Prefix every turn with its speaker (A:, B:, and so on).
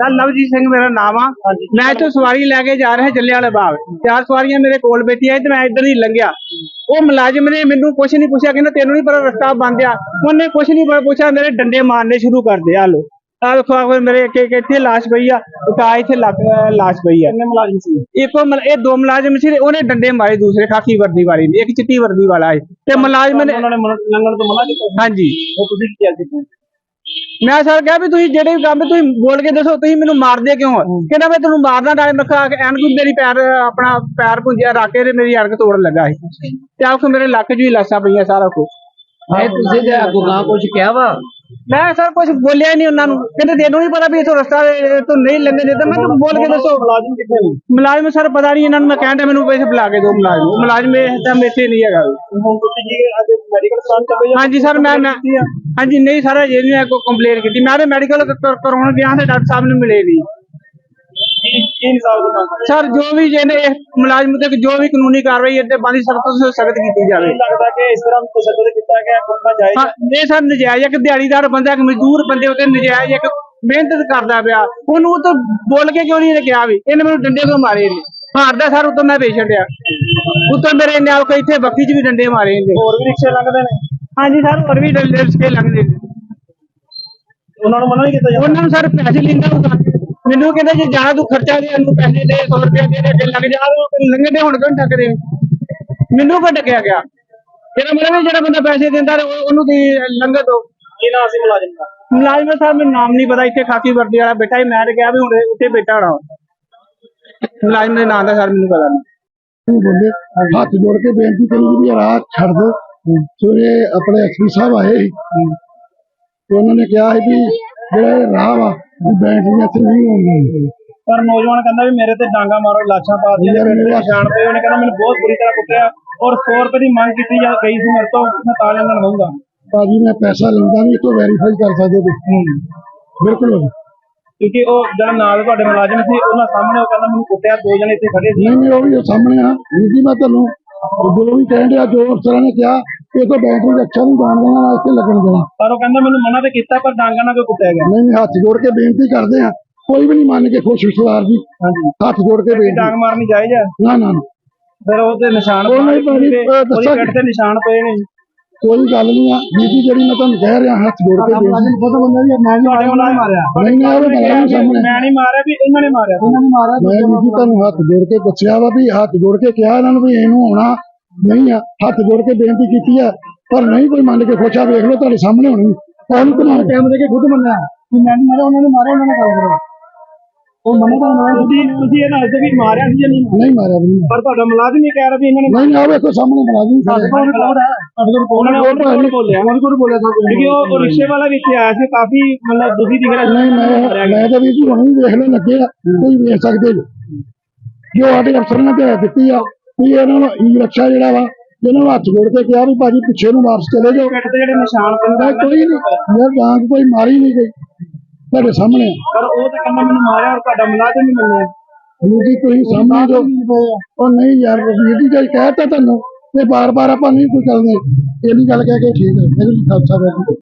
A: ਤਾਂ ਲਵਜੀਤ ਸਿੰਘ ਮੇਰਾ ਨਾਮ ਆ। ਮੈਂ ਇੱਥੋਂ ਸਵਾਰੀ ਲੈ ਕੇ ਜਾ ਰਿਹਾ ਜੱਲੇ ਵਾਲੇ ਬਾਗ। ਚਾਰ ਸਵਾਰੀਆਂ ਮੇਰੇ ਕੋਲ ਬੈਠੀਆਂ ਤੇ ਮੈਂ ਇੱਧਰ ਹੀ ਲੰਘਿਆ। ਉਹ ਮੁਲਾਜ਼ਮ ਨੇ ਮੈਨੂੰ ਕੁਛ ਨਹੀਂ ਪੁੱਛਿਆ ਕਹਿੰਦਾ ਤੈਨੂੰ ਨਹੀਂ ਪਤਾ ਰਸਤਾ ਬੰਦ ਆ। ਉਹਨੇ ਕੁਛ ਨਹੀਂ ਪੁੱਛਿਆ ਮੇਰੇ ਡੰਡੇ ਮਾਰਨੇ ਸ਼ੁਰੂ ਕਰ ਦੇ ਆ ਲੋ ਆ ਦੇਖੋ ਫਿਰ ਮੇਰੇ ਇੱਕ ਇੱਕ ਇੱਥੇ ਲਾਸ਼ ਪਈ ਆ ਆ ਇੱਥੇ ਲਾਸ਼ ਪਈ ਆ।
B: ਕਿੰਨੇ ਮੁਲਾਜ਼ਮ ਸੀ?
A: ਇੱਕੋ ਇਹ ਦੋ ਮੁਲਾਜ਼ਮ ਸੀ ਉਹਨੇ ਡੰਡੇ ਮਾਰੇ ਦੂਸਰੇ ਖਾਕੀ ਵਰਦੀ ਵਾਲੇ ਨੇ ਇੱਕ ਚਿੱਟੀ ਵਰਦੀ ਵਾਲਾ ਹੈ ਤੇ ਮੁਲਾਜ਼ਮ ਨੇ
B: ਉਹਨਾਂ ਨੇ ਲੰਘਣ ਤੋਂ ਮਨਾ ਕੀਤਾ।
A: ਹਾਂਜੀ।
B: ਉਹ ਤੁਸੀਂ ਕੀ ਸੀ?
A: ਮੈਂ ਸਰ ਕਿਹਾ ਵੀ ਤੁਸੀਂ ਜਿਹੜੇ ਵੀ ਕੰਮ ਤੁਸੀਂ ਬੋਲ ਕੇ ਦੱਸੋ ਤੁਸੀਂ ਮੈਨੂੰ ਮਾਰਦੇ ਕਿਉਂ ਹੋ? ਕਹਿੰਦਾ ਮੈਂ ਤੈਨੂੰ ਮਾਰਨਾ ਟਾਈਮ ਰੱਖਾ ਐਨ ਕੋਈ ਮੇਰੀ ਪੈਰ ਆਪਣਾ ਪੈਰ ਪੁੰਜਿਆ ਰੱਖ ਕੇ ਤੇ ਮੇਰੀ ਅੜਕ ਤੋੜਨ ਲੱਗਾ ਸੀ। ਤੇ ਆਖ ਮੇਰੇ ਲੱਕ ਹੀ ਲਾਸਾਂ ਪਈਆਂ ਸਾਰਾ ਕੁਝ
B: ਨਹੀਂ ਤੁਸੀਂ ਜੇ ਗੁਨਾਹ ਕੁਝ ਕਿਹਾ ਵਾ।
A: ਮੈਂ ਸਰ ਕੁਝ ਬੋਲਿਆ ਨਹੀਂ ਉਹਨਾਂ ਨੂੰ। ਕਹਿੰਦੇ ਤੈਨੂੰ ਨਹੀਂ ਪਤਾ ਵੀ ਇਥੋਂ ਰਸਤਾ ਤੋਂ ਨਹੀਂ ਲੰਘੇ ਦੇ ਤਾਂ ਮੈਂ ਤੈਨੂੰ ਬੋਲ ਕੇ ਦੱਸੋ।
B: ਮੁਲਾਜ਼ਮ ਕਿੱਥੇ ਨੇ?
A: ਮੁਲਾਜ਼ਮ ਸਰ ਪਤਾ ਨਹੀਂ ਇਹਨਾਂ ਨੂੰ ਮੈਂ ਕਹਿੰਦਾ ਮੈਨੂੰ ਪੈਸੇ ਬੁਲਾ ਕੇ ਦਿਓ ਮੁਲਾਜ਼ਮ। ਮੁਲਾਜ਼ਮ ਇਹ ਤਾਂ ਮੇਥੇ ਨਹੀਂ ਹੈਗਾ। ਵੀ।
B: ਹੁਣ ਤੁਸੀਂ ਜੀ ਅੱਜ ਮੈਡੀਕਲ ਸਟਾਫ ਚੱਲੇ ਜਾਂ
A: ਹਾਂਜੀ ਸਰ ਮੈਂ ਮੈਂ ਹਾਂਜੀ ਨਹੀਂ ਸਰ ਜੇ ਨਹੀਂ ਕੋਈ ਕੰਪਲੇਂਟ ਕੀਤੀ। ਮੈਂ ਤੇ ਮੈਡੀਕਲ ਕਰਾਉਣ ਗਿਆ ਤੇ ਡਾਕਟਰ ਸਾਹਿਬ ਨੇ ਮਿਲੇ ਨਹੀਂ ਸਰ ਜੋ ਵੀ ਜਿਹਨੇ ਇਹ ਮੁਲਾਜ਼ਮ ਤੇ ਜੋ ਵੀ ਕਾਨੂੰਨੀ ਕਾਰਵਾਈ ਤੇ ਬੰਦੀ ਸਖਤ ਤੋਂ ਸਖਤ ਕੀਤੀ ਜਾਵੇ।
B: ਨਹੀਂ ਲੱਗਦਾ ਕਿ ਇਸ ਤਰ੍ਹਾਂ ਤਸ਼ੱਦਦ ਕੀਤਾ ਗਿਆ ਕਰਨਾ ਜਾਇਜ਼
A: ਹਾਂ,
B: ਹੈ
A: ਇਹ ਸਰ ਨਜਾਇਜ਼ ਇੱਕ ਦਿਹਾੜੀਦਾਰ ਬੰਦਾ ਇੱਕ ਮਜ਼ਦੂਰ ਬੰਦੇ ਉੱਤੇ ਨਜਾਇਜ਼ ਇੱਕ ਮਿਹਨਤ ਕਰਦਾ ਪਿਆ। ਉਹਨੂੰ ਉਹ ਤੋਂ ਬੋਲ ਕੇ ਕਿਉਂ ਨਹੀਂ ਕਿਹਾ ਵੀ? ਇਹਨੇ ਮੈਨੂੰ ਡੰਡੇ ਕਿਉਂ ਮਾਰੇ ਨੇ ਹਾਰਦਾ ਸਰ ਉਤੋਂ ਮੈਂ ਪੇਸ਼ੈਂਟ ਆ। ਉੱਤੋਂ ਮੇਰੇ ਨਾਲ ਕੋਈ ਇੱਥੇ ਬੱਕੀ 'ਚ ਵੀ ਡੰਡੇ ਮਾਰੇ ਨੇ
B: ਹੋਰ ਵੀ ਰਿਕਸ਼ੇ ਲੰਘਦੇ ਨੇ?
A: ਹਾਂਜੀ ਸਰ। ਹੋਰ ਵੀ ਡੰਡੇ ਸਕੇ ਲੱਗਦੇ ਨੇ।
B: ਉਹਨਾਂ ਨੂੰ ਮਨਾ ਨਹੀਂ ਕੀਤਾ ਜਾਂਦਾ?
A: ਉਹਨਾਂ ਨੂੰ ਸਰ ਪੈਸੇ ਲੈਂਦਾ ਹੋਊਗਾ ਮੈਨੂੰ ਕਹਿੰਦਾ ਜੇ ਜਾਣਾ ਤੂੰ ਖਰਚਾ ਦੇ ਇਹਨੂੰ ਪੈਸੇ ਦੇ 100 ਰੁਪਏ ਦੇ ਦੇ ਅੱਗੇ ਲੱਗ ਜਾ ਉਹ ਲੰਘਦੇ ਹੁਣ ਕਿਉਂ ਟੱਕਦੇ ਮੈਨੂੰ ਕੋ ਟਕਿਆ ਗਿਆ? ਜਿਹੜਾ ਮੇਰੇ ਜਿਹੜਾ ਬੰਦਾ ਪੈਸੇ ਦਿੰਦਾ ਤੇ ਉਹ- ਉਹਨੂੰ ਦੀ ਲੰਘ ਦੋ
B: ਕੀ ਨਾਮ ਸੀ ਮੁਲਾਜ਼ਮ ਦਾ?
A: ਮੁਲਾਜ਼ਮ ਸਾਹਿਬ ਮੈਨੂੰ ਨਾਮ ਨਹੀਂ ਪਤਾ ਇੱਥੇ ਖਾਕੀ ਵਰਦੀ ਵਾਲਾ ਬੈਠਾ ਹੀ ਮੈਂ ਤੇ ਕਿਹਾ ਵੀ ਹੁਣ ਉੱਥੇ ਬੈਠਾ ਹੋਣਾ। ਮੁਲਾਜ਼ਮ ਦੇ ਨਾਂ ਦਾ ਸਰ ਮੈਨੂੰ ਪਤਾ ਨਹੀਂ।
C: ਬੋਲੇ ਹੱਥ ਜੋੜ ਕੇ ਬੇਨਤੀ ਕਰੀ ਵੀ ਇਹ ਰਾਹ ਛੱਡ ਦਿਓ। ਸਵੇਰੇ ਆਪਣੇ ਐਸਪੀ ਸਾਹਿਬ ਆਏ ਸੀ। ਤੇ ਉਹਨਾਂ ਨੇ ਕਿਹਾ ਸੀ ਵੀ ਜਿਹੜਾ ਇਹ ਰਾਹ ਵਾ ਵੀ ਬੈਟਰੀਆਂ ਇੱਥੇ ਨਹੀਂ ਹੋਣਗੀਆਂ
B: ਪਰ ਨੌਜਵਾਨ ਕਹਿੰਦਾ ਵੀ ਮੇਰੇ ਤੇ ਡਾਂਗਾ ਮਾਰੋ ਲਾਸ਼ਾਂ ਪਾ ਦਿੱਤੀਆਂ ਮੇਰੇ ਪਛਾਣ ਪਏ ਉਹਨੇ ਕਹਿੰਦਾ ਮੈਨੂੰ ਬਹੁਤ ਬੁਰੀ ਤਰ੍ਹਾਂ ਕੁੱਟਿਆ ਔਰ 100 ਰੁਪਏ ਦੀ ਮੰਗ ਕੀਤੀ ਜਾ ਗਈ ਸੀ ਮੇਰੇ ਤੋਂ ਮੈਂ ਤਾਂ ਲੈਣ ਲਵਾਂਗਾ
C: ਭਾਜੀ ਮੈਂ ਪੈਸਾ ਲੈਂਦਾ ਨਹੀਂ ਤੋਂ ਵੈਰੀਫਾਈ ਕਰ ਸਕਦੇ ਤੁਸੀਂ? ਬਿਲਕੁਲ।
B: ਕਿਉਂਕਿ ਉਹ ਜਿਹੜਾ ਨਾਲ ਤੁਹਾਡੇ ਮੁਲਾਜ਼ਮ ਸੀ ਉਹਨਾਂ ਸਾਹਮਣੇ ਉਹ ਕਹਿੰਦਾ ਮੈਨੂੰ ਕੁੱਟਿਆ ਦੋ ਜਣੇ ਇੱਥੇ ਖੜੇ ਸੀ।
C: ਨਹੀਂ ਉਹ ਵੀ ਉਹ ਸਾਹਮਣੇ ਆ। ਜੀ ਮੈਂ ਤੁਹਾਨੂੰ ਜੋ ਵੀ ਕਹਿਣ ਡਿਆ ਜੋ ਅਫਸਰਾਂ ਨੇ ਕਿਹਾ ਇਹ ਤਾਂ ਨਹੀਂ ਜਾਣ ਦੇਣਾ ਨਾ ਇੱਥੇ ਲੱਗਣ ਦੇਣਾ।
B: ਪਰ ਉਹ ਕਹਿੰਦਾ ਮੈਨੂੰ ਮਨਾ ਤੇ ਕੀਤਾ ਪਰ ਡਾਂਗਾ ਨਾਲ ਕੋਈ ਕੁੱਟਿਆ ਗਿਆ।
C: ਨਹੀਂ ਨਹੀਂ ਹੱਥ ਜੋੜ ਕੇ ਬੇਨਤੀ ਕਰਦੇ ਆ ਕੋਈ ਵੀ ਨਹੀਂ ਮੰਨ ਕੇ ਖੁਸ਼ ਵਿਸ਼ਵਾਸ ਜੀ।
B: ਹਾਂਜੀ।
C: ਹੱਥ ਜੋੜ ਕੇ ਬੇਨਤੀ।
B: ਡਾਂਗ ਮਾਰਨੀ ਜਾਇਜ਼ ਹੈ
C: ਨਾ ਨਾ ਨਾ।
B: ਫਿਰ ਉਹਦੇ ਨਿਸ਼ਾਨ
C: ਉਹ ਨਹੀਂ ਭਾਜੀ,
B: ਉਹਦੇ-
C: ਅਹ
B: ਉਹਦੀ
C: ਦੱਸਾਂ
B: ਪਿੱਠ ਤੇ ਨਿਸ਼ਾਨ ਪਏ ਨੇ।
C: ਕੋਈ ਗੱਲ ਨਹੀਂ ਆ। ਵੀਰ ਜੀ ਜਿਹੜੀ ਮੈਂ ਤੁਹਾਨੂੰ ਕਹਿ ਰਿਹਾ ਹੱਥ ਜੋੜ ਕੇ ਬੇਨਤੀ।
B: ਖੁਦ ਬੰਦਾ ਵੀ ਮੈਂ ਤੁਹਾਡੇ ਮਾਰਿਆ।
C: ਨਹੀਂ ਨਹੀਂ ਉਹ ਸਾਹਮਣੇ।
B: ਮੈਂ ਨਹੀਂ ਮਾਰਿਆ ਵੀ ਇਹਨਾਂ ਨੇ ਮਾਰਿਆ।
C: ਉਹਨਾਂ ਨੇ ਮਾਰਿਆ ਮੈਂ ਵੀਰ ਜੀ ਤੁਹਾਨੂੰ ਹੱਥ ਜੋੜ ਕੇ ਦੱਸਿਆ ਵਾ ਵੀ ਹੱਥ ਜੋੜ ਕੇ ਕਿਹਾ ਇਹਨਾਂ ਨੂੰ ਵੀ ਇਹਨੂੰ ਆਉਣਾ। ਨਹੀਂ ਆ ਹੱਥ ਜੋੜ ਕੇ ਬੇਨਤੀ ਕੀਤੀ ਆ ਪਰ ਨਹੀਂ ਕੋਈ ਮੰਨ ਕੇ ਖੁਸ਼ਾ ਵੇਖ ਲਓ ਤੁਹਾਡੇ ਸਾਹਮਣੇ ਹੋਣੀ ਉਹਨੂੰ ਕਮਾਲ ਟਾਈਮ ਦੇ ਕੇ ਖੁਦ ਮੰਨਿਆ ਕਿ ਮੈਂ ਨਹੀਂ ਮਾਰਿਆ ਉਹਨਾਂ ਨੇ ਮਾਰਿਆ ਉਹਨਾਂ ਨੇ ਗੱਲ ਕਰੋ ਉਹ ਮੰਨੇ ਤਾਂ ਮਾਰਿਆ
B: ਤੁਸੀਂ ਤੁਸੀਂ ਇਹ ਦੱਸਦੇ ਵੀ ਮਾਰਿਆ ਸੀ ਜਾਂ ਨਹੀਂ
C: ਨਹੀਂ ਮਾਰਿਆ ਵੀ ਨਹੀਂ
B: ਪਰ ਤੁਹਾਡਾ ਮੁਲਾਜ਼ਮ ਹੀ ਕਹਿ ਰਿਹਾ ਵੀ ਇਹਨਾਂ ਨੇ
C: ਨਹੀਂ ਨਾ ਵੇਖੋ ਸਾਹਮਣੇ ਬਣਾ ਦੂੰ
B: ਸਾਡੇ ਕੋਲ ਰਿਪੋਰਟ ਹੈ ਸਾਡੇ ਕੋਲ ਉਹਨਾਂ ਨੇ ਉਹ ਕੋਲ ਬੋਲਿਆ
C: ਉਹਨਾਂ ਕੋਲ ਬੋਲਿਆ ਸਭ
B: ਕਿਉਂਕਿ ਉਹ ਉਹ ਰਿਕਸ਼ੇ ਵਾਲਾ ਵੀ ਇੱਥੇ ਆਇਆ ਸੀ ਕਾਫੀ ਮਤਲਬ ਦੁਖੀ ਦਿਖ ਰਿਹਾ
C: ਨਹੀਂ ਮੈਂ ਮੈਂ ਤਾਂ ਵੀ ਜੀ ਹੁਣ ਵੀ ਵੇਖ ਲੈਣ ਲੱਗੇ ਆ ਕੋਈ ਵੇਖ ਸਕਦੇ ਜੋ ਜੋ ਸਾਡੇ ਅਫਸਰ ਨੇ ਤੇ ਦਿੱਤੀ ਆ ਵੀ ਇਹਨਾਂ ਨੂੰ ਈ ਰਕਸ਼ਾ ਜਿਹੜਾ ਵਾ ਇਹਨਾਂ ਨੂੰ ਹੱਥ ਜੋੜ ਕੇ ਕਿਹਾ ਵੀ ਭਾਜੀ ਪਿੱਛੇ ਨੂੰ ਵਾਪਸ ਚਲੇ ਜਾਓ।
B: ਤੇ ਜਿਹੜੇ ਨਿਸ਼ਾਨ
C: ਮੈਂ ਕੋਈ ਨਹੀਂ ਯਾਰ ਡਾਂਗ ਕੋਈ ਮਾਰੀ ਨਹੀਂ ਗਈ। ਤੁਹਾਡੇ ਸਾਹਮਣੇ।
B: ਪਰ ਉਹ ਤਾਂ ਕਹਿੰਦਾ ਮੈਨੂੰ ਮਾਰਿਆ ਔਰ ਤੁਹਾਡਾ ਮੁਲਾਜ਼ਮ ਨਹੀਂ ਮੰਨਿਆ
C: ਤੁਸੀਂ ਸਾਹਮਣੇ ਜੋ ਉਹ ਨਹੀਂ ਯਾਰ ਵੀਰ ਜੀ ਕਹਿਤਾ ਤੁਹਾਨੂੰ ਤੇ ਬਾਰ-ਬਾਰ ਆਪਾਂ ਨਹੀਂ ਕੋਈ ਕਰਦੇ ਇਹਦੀ ਗੱਲ ਕਹਿ ਕੇ ਠੀਕ ਹੈ। ਮੇਰੇ ਖਾਲਸਾ ਵਾਹਿਗੁਰੂ।